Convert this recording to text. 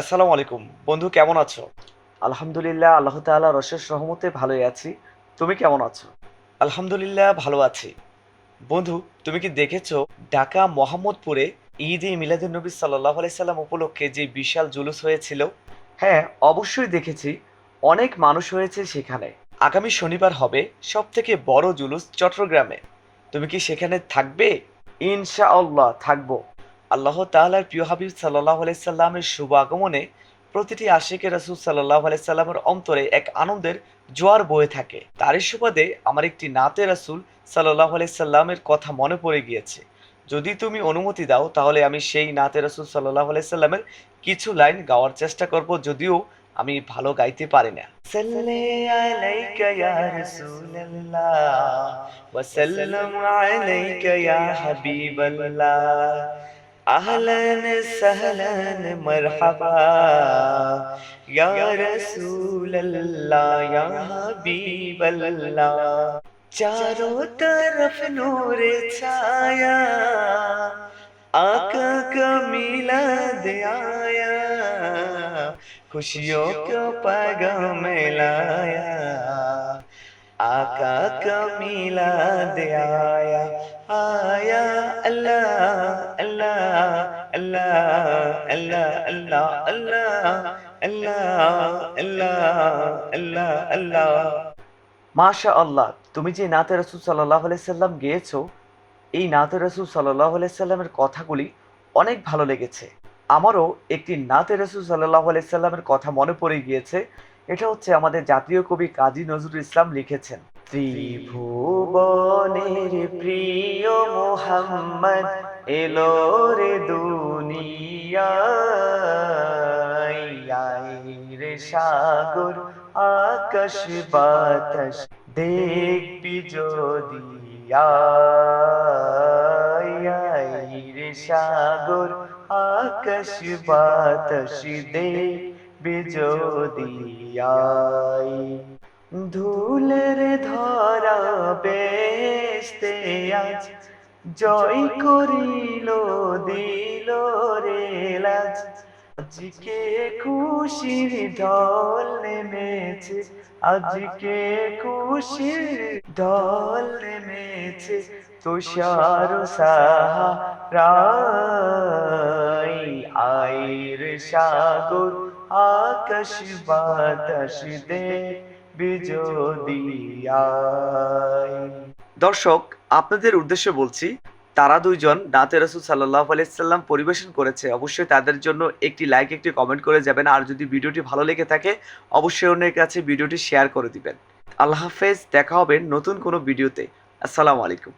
আসসালামু আলাইকুম। বন্ধু কেমন আছো? আলহামদুলিল্লাহ আল্লাহ তাআলা রশেষ রহমতে ভালোই আছি। তুমি কেমন আছো? আলহামদুলিল্লাহ ভালো আছি। বন্ধু তুমি কি দেখেছ ঢাকা মোহাম্মদপুরে ঈদ এ মিলাদুন্নবী সাল্লাহ আলাইসাল্লাম উপলক্ষে যে বিশাল জুলুস হয়েছিল? হ্যাঁ অবশ্যই দেখেছি। অনেক মানুষ হয়েছে সেখানে। আগামী শনিবার হবে সব থেকে বড় জুলুস চট্টগ্রামে। তুমি কি সেখানে থাকবে? ইনশাআল্লাহ থাকব। আল্লাহ তাআলার প্রিয় হাবিব সাল্লাহ আলাইসাল্লামের শুভ আগমনে প্রতিটি আশিকে রাসুল সাল্লাহ আলাইসাল্লামের অন্তরে এক আনন্দের জোয়ার বয়ে থাকে। তারই সুবাদে আমার একটি নাতে রাসুল সাল্লাহ আলাইসাল্লামের কথা মনে পড়ে গিয়েছে। যদি তুমি অনুমতি দাও, তাহলে আমি সেই নাতে রাসুল সাল্লাহ আলাইসাল্লামের কিছু লাইন গাওয়ার চেষ্টা করব, যদিও আমি ভালো গাইতে পারি না। अहलन सहलन मरहबा। या रसूल अल्लाह या हबीब अल्लाह चारों तरफ़ नूर छाया, आका का मिला दे खुशियों को पैगाम लाया, आका का मिला दे आ মাশা আল্লাহ তুমি যে নাতে রসুল সাল্লাহ সাল্লাম গিয়েছ, এই নাতে রসুল সাল্লাহ সাল্লামের কথাগুলি অনেক ভালো লেগেছে। আমারও একটি নাতে রসুল সাল্লাহ সাল্লামের কথা মনে পড়ে গিয়েছে। এটা হচ্ছে আমাদের জাতীয় কবি কাজী নজরুল ইসলাম লিখেছেন, ত্রিভুবনের প্রিয় মোহাম্মদ, এলো রে দুনিয়া। রে সাগর, আকাশ বাতাস, দেখবি যদি রে সাগর, আকাশ বাতাস, দেখবি যদি ধুলের ধরা বেস্তে আজ জয় করিল, দিল আজকে খুশির ঢল নেমেছে, আজকে খুশির ঢল নেমেছে, তুষার সাহারাই, আইর সাগর, আকাশ বাতাস দে বিজোদিয়াই দর্শক, আপনাদের উদ্দেশ্যে বলছি তারা দুইজন নাতে রসুল সাল্লাহ আলাইসাল্লাম পরিবেশন করেছে, অবশ্যই তাদের জন্য একটি লাইক একটি কমেন্ট করে যাবেন। আর যদি ভিডিওটি ভালো লেগে থাকে, অবশ্যই অন্যের কাছে ভিডিওটি শেয়ার করে দিবেন। আল্লাহ হাফেজ, দেখা হবে নতুন কোনো ভিডিওতে আসসালামু আলাইকুম।